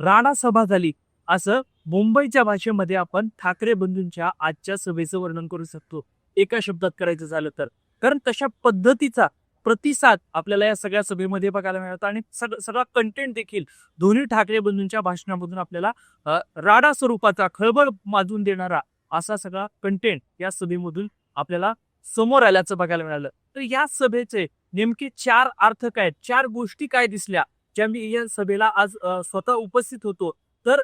राणा सभा झाली. असं मुंबईच्या भाषेमध्ये आपण ठाकरे बंधूंच्या आजच्या सभेचं वर्णन करू शकतो. एका शब्दात करायचं झालं तर. कारण तशा पद्धतीचा प्रतिसाद आपल्याला या सगळ्या सभेमध्ये बघायला मिळतो आणि सगळा कंटेंट देखील दोन्ही ठाकरे बंधूंच्या भाषणामधून आपल्याला राडा स्वरूपाचा खळबळ माजून देणारा असा सगळा कंटेंट या सभेमधून आपल्याला समोर आल्याचं बघायला मिळालं. तर या सभेचे नेमके चार अर्थ काय चार गोष्टी काय दिसल्या? ज्या मी या सभेला आज स्वतः उपस्थित होतो. तर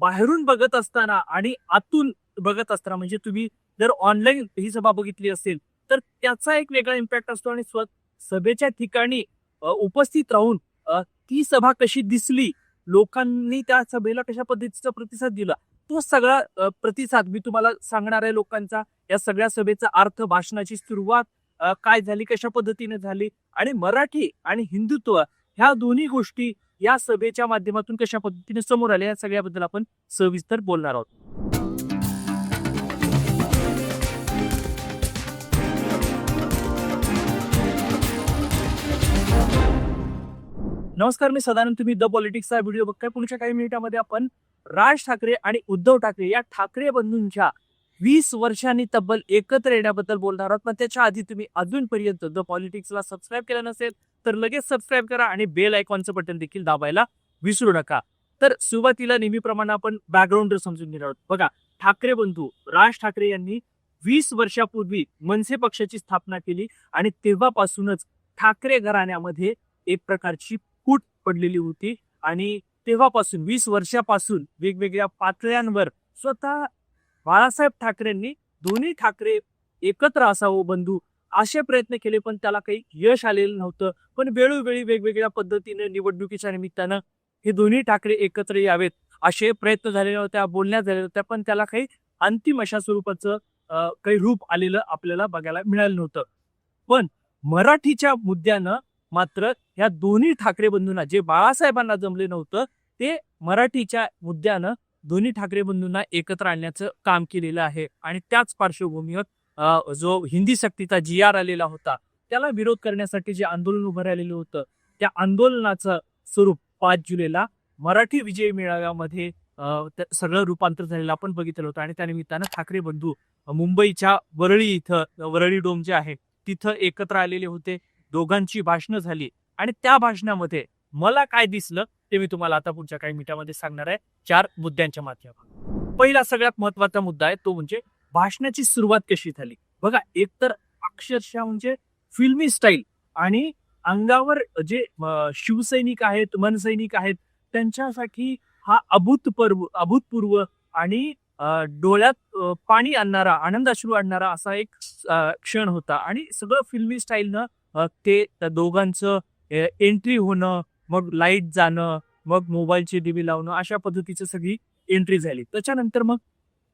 बाहेरून बघत असताना आणि आतून बघत असताना म्हणजे तुम्ही जर ऑनलाईन ही सभा बघितली असेल तर त्याचा एक वेगळा इम्पॅक्ट असतो आणि स्व सभेच्या ठिकाणी उपस्थित राहून ती सभा कशी दिसली लोकांनी त्या सभेला कशा पद्धतीचा प्रतिसाद दिला तो सगळा प्रतिसाद मी तुम्हाला सांगणार आहे लोकांचा. या सगळ्या सभेचा अर्थ भाषणाची सुरुवात काय झाली कशा पद्धतीने झाली आणि मराठी आणि हिंदुत्व ह्या दोन्ही गोष्टी या सभेच्या माध्यमातून कशा पद्धतीने समोर आल्या या सगळ्याबद्दल आपण सविस्तर बोलणार आहोत. नमस्कार मी सदानंद. तुम्ही द पॉलिटिक्सचा व्हिडिओ बघताय. पुढच्या काही मिनिटांमध्ये आपण राज ठाकरे आणि उद्धव ठाकरे या ठाकरे बंधूंच्या वीस वर्षांनी तब्बल एकत्र येण्याबद्दल बोलणार आहोत. पण त्याच्या आधी तुम्ही अजूनपर्यंत द पॉलिटिक्सला सबस्क्राईब केलं नसेल तर लगेच सबस्क्राईब करा आणि बेल आयकॉनचं बटन देखील दाबायला विसरू नका. तर सुरुवातीला नेहमीप्रमाणे आपण बॅकग्राऊंड समजून घेणार आहोत. बघा ठाकरे बंधू राज ठाकरे यांनी वीस वर्षापूर्वी मनसे पक्षाची स्थापना केली आणि तेव्हापासूनच ठाकरे घराण्यामध्ये एक प्रकारची फूट पडलेली होती. आणि तेव्हापासून वीस वर्षापासून वेगवेगळ्या पातळ्यांवर स्वतः बाळासाहेब ठाकरेंनी दोन्ही ठाकरे एकत्र असावं बंधू असे प्रयत्न केले पण त्याला काही यश आलेलं नव्हतं. पण वेळोवेळी वेगवेगळ्या पद्धतीने निवडणुकीच्या निमित्तानं हे दोन्ही ठाकरे एकत्र यावेत असे प्रयत्न झालेल्या होत्या बोलण्यात झालेल्या होत्या पण त्याला काही अंतिम अशा स्वरूपाचं काही रूप आलेलं आपल्याला बघायला मिळालं नव्हतं. पण मराठीच्या मुद्द्यानं मात्र या दोन्ही ठाकरे बंधूंना जे बाळासाहेबांना जमले नव्हतं ते मराठीच्या मुद्द्यानं दोन्ही ठाकरे बंधूंना एकत्र आणण्याचं काम केलेलं आहे. आणि त्याच पार्श्वभूमीवर जो हिंदी सक्तीचा जी आर आलेला होता त्याला विरोध करण्यासाठी जे आंदोलन उभं राहिलेलं होतं त्या आंदोलनाचं स्वरूप पाच जुलैला मराठी विजय मेळाव्यामध्ये सगळं रूपांतर झालेलं आपण बघितलं होतं. आणि त्यानिमित्तानं ठाकरे बंधू मुंबईच्या वरळी इथं वरळी डोम जे आहे तिथं एकत्र आलेले होते. दोघांची भाषणं झाली. आणि त्या भाषणामध्ये मला काय दिसलं? ते मी तुम्हाला आता पुढच्या काही मिनिटांमध्ये सांगणार आहे. चार मुद्द्यांच्या माध्यमातून. पहिला सगळ्यात महत्त्वाचा मुद्दा आहे तो म्हणजे भाषणाची सुरुवात कशी झाली? बघा एकतर अक्षरशः म्हणजे फिल्मी स्टाईल आणि अंगावर जे शिवसैनिक आहेत मनसैनिक आहेत त्यांच्यासाठी हा अभूतपूर्व अभूतपूर्व आणि डोळ्यात पाणी आणणारा आनंदाश्रू आणणारा असा एक क्षण होता. आणि सगळं फिल्मी स्टाईलनं ते त्या दोघांचं एंट्री होणं मग लाइट जाणं मग मोबाईलची दिवी लावणं अशा पद्धतीची सगळी एंट्री झाली. त्याच्यानंतर मग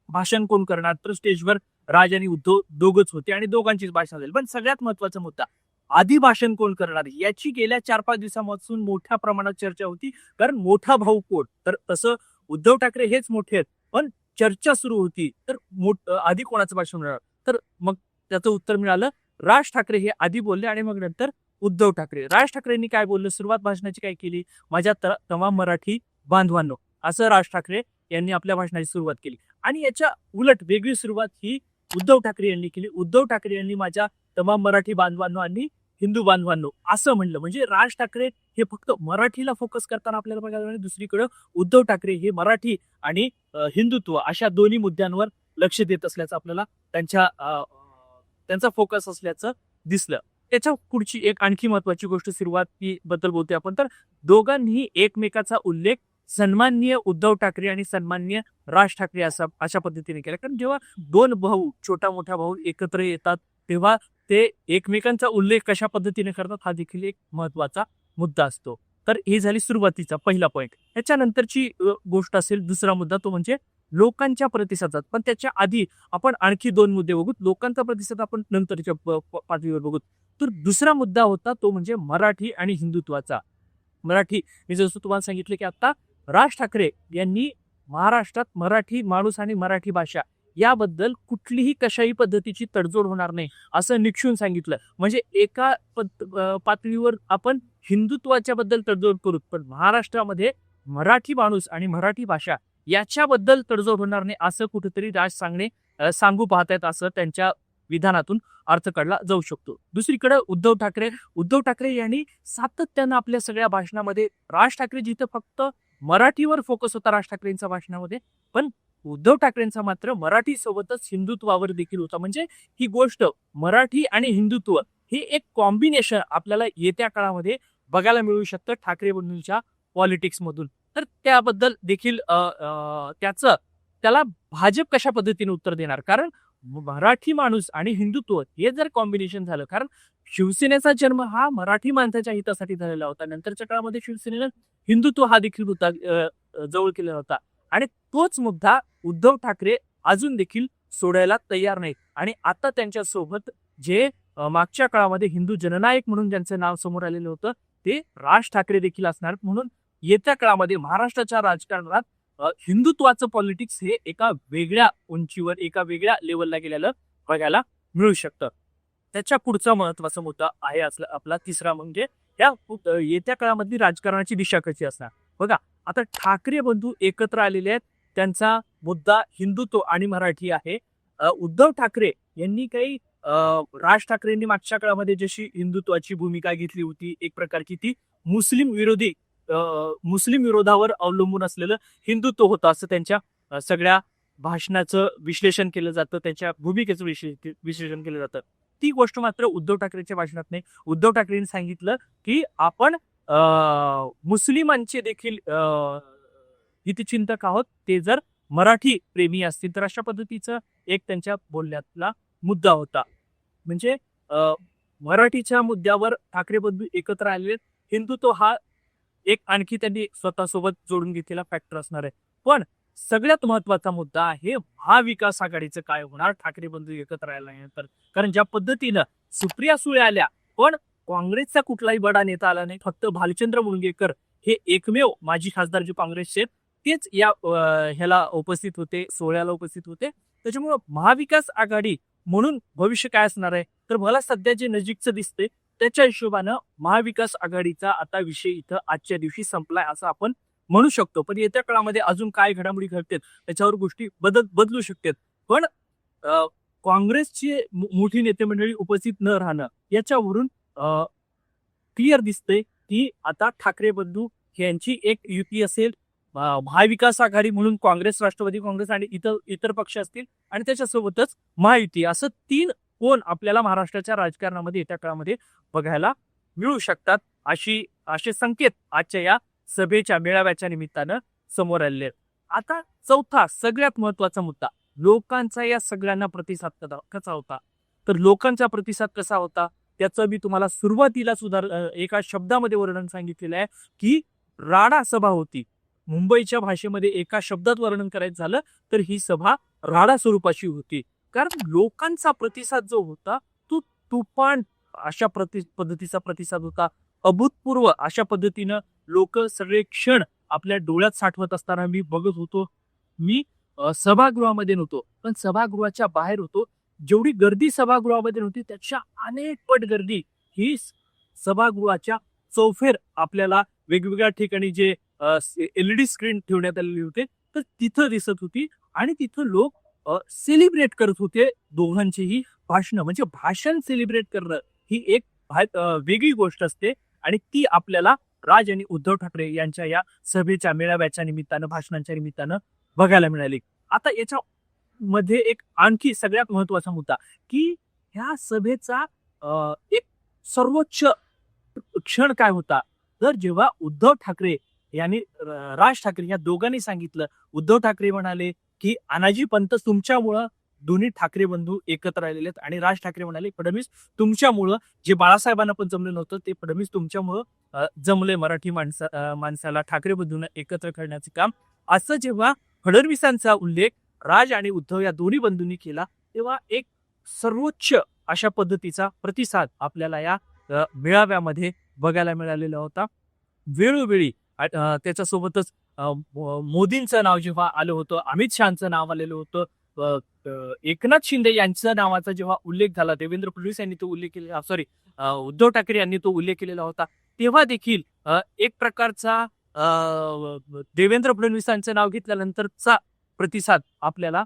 भाषण कोण करणार? तर स्टेजवर राज आणि उद्धव दोघच होते आणि दोघांचीच भाषण झाली. पण सगळ्यात महत्त्वाचा मुद्दा आधी भाषण कोण करणार? याची गेल्या चार पाच दिवसापासून मोठ्या प्रमाणात चर्चा होती. कारण मोठा भाऊ कोण? तर तसं उद्धव ठाकरे हेच मोठे आहेत. पण चर्चा सुरू होती. तर मोठ आधी कोणाचं भाषण होणार? तर मग त्याचं उत्तर मिळालं. राज ठाकरे हे आधी बोलले आणि मग नंतर उद्धव ठाकरे. राज ठाकरेंनी काय बोललं? सुरुवात भाषणाची काय केली? माझ्या तमाम मराठी बांधवांनो. असं राज ठाकरे यांनी आपल्या भाषणाची सुरुवात केली. आणि याच्या उलट वेगळी सुरुवात ही उद्धव ठाकरे यांनी केली. उद्धव ठाकरे यांनी माझ्या तमाम मराठी बांधवांनो आणि हिंदू बांधवांनो असं म्हणलं. म्हणजे राज ठाकरे हे फक्त मराठीला फोकस करताना आपल्याला बघायला मिळालं. दुसरीकडे उद्धव ठाकरे हे मराठी आणि हिंदुत्व अशा दोन्ही मुद्द्यांवर लक्ष देत असल्याचं आपल्याला त्यांच्या त्यांचा फोकस असल्याचं दिसलं. त्याच्या पुढची एक आणखी महत्वाची गोष्ट सुरुवाती बद्दल बोलते आपण. तर दोघांनी एकमेकाचा उल्लेख सन्माननीय उद्धव ठाकरे आणि सन्माननीय राज ठाकरे असा अशा पद्धतीने केला. कारण जेव्हा दोन भाऊ छोटा मोठा भाऊ एकत्र येतात तेव्हा ते एकमेकांचा उल्लेख कशा पद्धतीने करतात हा देखील एक महत्त्वाचा मुद्दा असतो. तर ही झाली सुरुवातीचा पहिला पॉईंट याच्यानंतरची गोष्ट असेल दुसरा मुद्दा तो म्हणजे लोकांच्या प्रतिसादात. पण त्याच्या आधी आपण आणखी दोन मुद्दे बघू लोकांचा प्रतिसाद आपण नंतरच्या पातळीवर बघू तर दुसरा मुद्दा होता तो म्हणजे मराठी आणि हिंदुत्वाचा. मराठी मी जसं तुम्हाला सांगितलं की आता राज ठाकरे यांनी महाराष्ट्रात मराठी माणूस आणि मराठी भाषा याबद्दल कुठलीही कशाही पद्धतीची तडजोड होणार नाही असं निक्षून सांगितलं. म्हणजे एका पातळीवर आपण हिंदुत्वाच्या बद्दल तडजोड करू पण महाराष्ट्रामध्ये मराठी माणूस आणि मराठी भाषा याच्याबद्दल तडजोड होणार नाही असं कुठेतरी राज सांगणे सांगू पाहतायत असं त्यांच्या विधानातून अर्थ काढला जाऊ शकतो. दुसरीकडे उद्धव ठाकरे उद्धव ठाकरे यांनी सातत्यानं आपल्या सगळ्या भाषणामध्ये राज ठाकरे जिथं फक्त मराठीवर फोकस होता राज ठाकरेंच्या भाषणामध्ये पण उद्धव ठाकरेंचा मात्र मराठी सोबतच हिंदुत्वावर देखील होता. म्हणजे ही गोष्ट मराठी आणि हिंदुत्व हे एक कॉम्बिनेशन आपल्याला येत्या काळामध्ये बघायला मिळू शकतं ठाकरे बंधूंच्या पॉलिटिक्समधून तर त्याबद्दल देखील त्याचं त्याला भाजप कशा पद्धतीने उत्तर देणार? कारण मराठी माणूस आणि हिंदुत्व हे जर कॉम्बिनेशन झालं कारण शिवसेनेचा जन्म हा मराठी माणसाच्या हितासाठी झालेला होता. नंतरच्या काळामध्ये शिवसेनेनं हिंदुत्व हा देखील मुद्दा जवळ केला होता. आणि तोच मुद्दा उद्धव ठाकरे अजून देखील सोडायला तयार नाहीत. आणि आता त्यांच्यासोबत जे मागच्या काळामध्ये हिंदू जननायक म्हणून ज्यांचं नाव समोर आलेलं होतं ते राज ठाकरे देखील असणार. म्हणून येत्या काळामध्ये महाराष्ट्राच्या राजकारणात हिंदुत्वाचं पॉलिटिक्स हे एका वेगळ्या उंचीवर एका वेगळ्या लेवलला गेलेलं बघायला मिळू शकतं. त्याच्या पुढचा महत्त्वाचा मुद्दा आहे असला आपला तिसरा म्हणजे या येत्या काळामधली राजकारणाची दिशा कशी असणार? बघा आता ठाकरे बंधू एकत्र आलेले आहेत. त्यांचा मुद्दा हिंदुत्व आणि मराठी आहे. उद्धव ठाकरे यांनी काही राज ठाकरेंनी मागच्या काळामध्ये जशी हिंदुत्वाची भूमिका घेतली होती एक प्रकारची ती मुस्लिम विरोधी मुस्लिम विरोधावर अवलंबून असलेलं हिंदुत्व होतं असं त्यांच्या सगळ्या भाषणाचं विश्लेषण केलं जातं त्यांच्या भूमिकेचं विश्लेषण केलं जातं. ती गोष्ट मात्र उद्धव ठाकरेच्या भाषणात नाही. उद्धव ठाकरेंनी सांगितलं की आपण मुस्लिमांचे देखील हितचिंतक आहोत. ते जर मराठी प्रेमी असतील तर अशा पद्धतीचं एक त्यांच्या बोलण्यातला मुद्दा होता. म्हणजे मराठीच्या मुद्द्यावर ठाकरे बंधू एकत्र आलेले हिंदुत्व हा एक आणखी त्यांनी स्वतःसोबत जोडून घेतलेला फॅक्टर असणार आहे. पण सगळ्यात महत्त्वाचा मुद्दा आहे महाविकास आघाडीचं काय होणार? ठाकरे बंधू एकत्र आल्यानंतर कारण ज्या पद्धतीनं सुप्रिया सुळे आल्या पण काँग्रेसचा कुठलाही बडा नेता आला नाही. फक्त भालचंद्र मुंगेकर हे एकमेव माजी खासदार जे काँग्रेसचे आहेत, तेच या ह्याला उपस्थित होते सोहळ्याला उपस्थित होते. त्याच्यामुळं महाविकास आघाडी म्हणून भविष्य काय असणार आहे? तर मला सध्या जे नजीकचं दिसतंय त्याच्या हिशोबानं महाविकास आघाडीचा आता विषय इथं आजच्या दिवशी संपलाय असं आपण म्हणू शकतो. पण येत्या काळामध्ये अजून काय घडामोडी घडतात त्याच्यावर गोष्टी बदल बदलू शकतात. पण अ, काँग्रेसची मोठी नेते मंडळी उपस्थित न राहणं याच्यावरून क्लिअर दिसतंय की आता ठाकरे बंधू यांची एक युती असेल महाविकास आघाडी म्हणून काँग्रेस राष्ट्रवादी काँग्रेस आणि इतर इतर पक्ष असतील आणि त्याच्यासोबतच महायुती. असं तीन कोण आपल्याला महाराष्ट्राच्या राजकारणामध्ये येत्या काळामध्ये बघायला मिळू शकतात अशी असे संकेत आजच्या या सभेच्या मेळाव्याच्या निमित्तानं समोर आलेले आता चौथा सगळ्यात महत्त्वाचा मुद्दा. लोकांचा या सगळ्यांना प्रतिसाद कसा होता? तर लोकांचा प्रतिसाद कसा होता? त्याचं मी तुम्हाला सुरुवातीला सुधार एका शब्दामध्ये वर्णन सांगितलेलं आहे की राडा सभा होती. मुंबईच्या भाषेमध्ये एका शब्दात वर्णन करायचं झालं तर ही सभा राडा स्वरूपाची होती. कारण लोकांचा प्रतिसाद जो होता तो तुफान अशा प्रति पद्धतीचा प्रतिसाद होता. अभूतपूर्व अशा पद्धतीनं लोक सगळे क्षण आपल्या डोळ्यात साठवत असताना मी बघत होतो. मी सभागृहामध्ये नव्हतो पण सभागृहाच्या बाहेर होतो. जेवढी गर्दी सभागृहामध्ये नव्हती त्याच्या अनेक पट गर्दी ही स- सभागृहाच्या चौफेर आपल्याला वेगवेगळ्या ठिकाणी जे एलईडी स्क्रीन ठेवण्यात आलेली होते तर तिथं दिसत होती. आणि तिथं लोक सेलिब्रेट करत होते दोघांचेही भाषणं. म्हणजे भाषण सेलिब्रेट करणं ही एक भा- वेगळी गोष्ट असते आणि ती आपल्याला राज आणि उद्धव ठाकरे यांच्या या सभेच्या मेळाव्याच्या निमित्तानं भाषणांच्या निमित्तानं बघायला मिळाली. आता याच्या मध्ये एक आणखी सगळ्यात महत्त्वाचा मुद्दा की ह्या सभेचा एक सर्वोच्च क्षण काय होता? तर जेव्हा उद्धव ठाकरे यांनी राज ठाकरे या दोघांनी सांगितलं उद्धव ठाकरे म्हणाले की अनाजी पंत तुमच्यामुळं दोन्ही ठाकरे बंधू एकत्र राहिलेले आहेत आणि राज ठाकरे म्हणाले फडणवीस तुमच्यामुळं जे बाळासाहेबांना पण जमलं नव्हतं ते फडणवीस तुमच्यामुळं जमले मराठी माणसा माणसाला ठाकरे बंधूंना एकत्र करण्याचे काम. असं जेव्हा फडणवीसांचा उल्लेख राज आणि उद्धव या दोन्ही बंधूंनी केला तेव्हा एक सर्वोच्च अशा पद्धतीचा प्रतिसाद आपल्याला या मेळाव्यामध्ये बघायला मिळालेला होता. वेळोवेळी त्याच्यासोबतच मोदींचं नाव जेव्हा आलं होतं अमित शहाचं नाव आलेलं होतं एकनाथ शिंदे यांच्या नावाचा जेव्हा उल्लेख झाला देवेंद्र फडणवीस यांनी तो उल्लेख केलेला सॉरी उद्धव ठाकरे यांनी तो उल्लेख केलेला होता तेव्हा देखील एक प्रकारचा देवेंद्र फडणवीसांचं नाव घेतल्यानंतरचा प्रतिसाद आपल्याला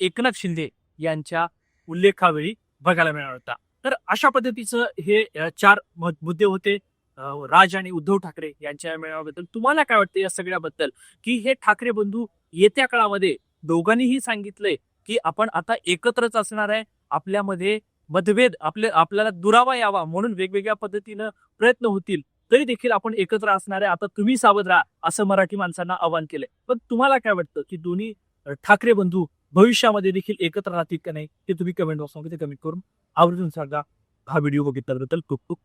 एकनाथ शिंदे यांच्या उल्लेखावेळी बघायला मिळणार होता. तर अशा पद्धतीचं हे चार मुद्दे होते. राज आणि उद्धव ठाकरे यांच्या मेळाव्याबद्दल तुम्हाला काय वाटतं या सगळ्याबद्दल? की हे ठाकरे बंधू येत्या काळामध्ये दोघांनीही सांगितलंय की आपण आता एकत्रच असणार आहे आपल्यामध्ये मतभेद आपले आपल्याला दुरावा यावा म्हणून वेगवेगळ्या पद्धतीनं प्रयत्न होतील तरी देखील आपण एकत्र असणार आहे आता तुम्ही सावध राहा असं मराठी माणसांना आवाहन केलंय. पण तुम्हाला काय वाटतं की दोन्ही ठाकरे बंधू भविष्यामध्ये देखील एकत्र राहतील का नाही ते तुम्ही कमेंट बॉक्समध्ये कमेंट करून आवर्जून सांगा. हा व्हिडिओ बघितल्याबद्दल खूप खूप